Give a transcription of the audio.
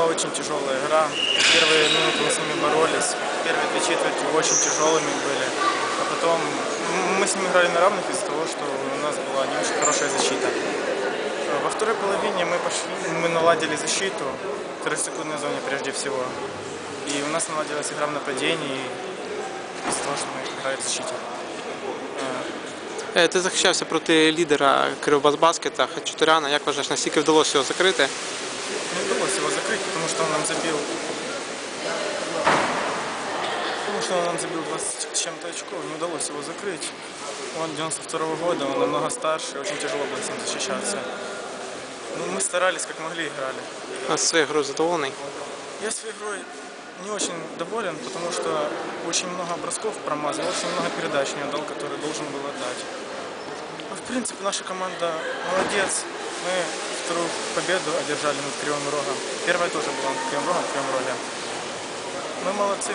была очень тяжелая игра. Первые минуты мы с ними боролись. Первые две четверти очень тяжелыми были. А потом м, мы с ними играли на равных из-за того, что у нас была не очень хорошая защита. Э, Во второй половине мы пошли, мы наладили защиту в второсекундной зоне прежде всего. И у нас наладилась игра в нападении из-за того, что мы играли в защите. Э, Е, Ти захищався проти лідера Кривбасбаскета Хачатуряна. Як вважаєш, наскільки вдалося його закрити? Не удалось его закрыть, потому что он нам забил. Потому что он нам забил 20 с чем-то очков, не удалось его закрыть. Он 92 года, он намного старше, очень тяжело было с ним защищаться. Ну, мы старались, как могли, играли. А Своєю грою задоволений? Я своей игрой не очень доволен, потому что очень много бросков промазал, очень много передач не отдал, которые должен был отдать. Ну, в принципе, наша команда молодец. Мы вторую победу одержали над Кривым Рогом. Первая тоже была над Кривым Рогом в Кривом Роге. Мы молодцы.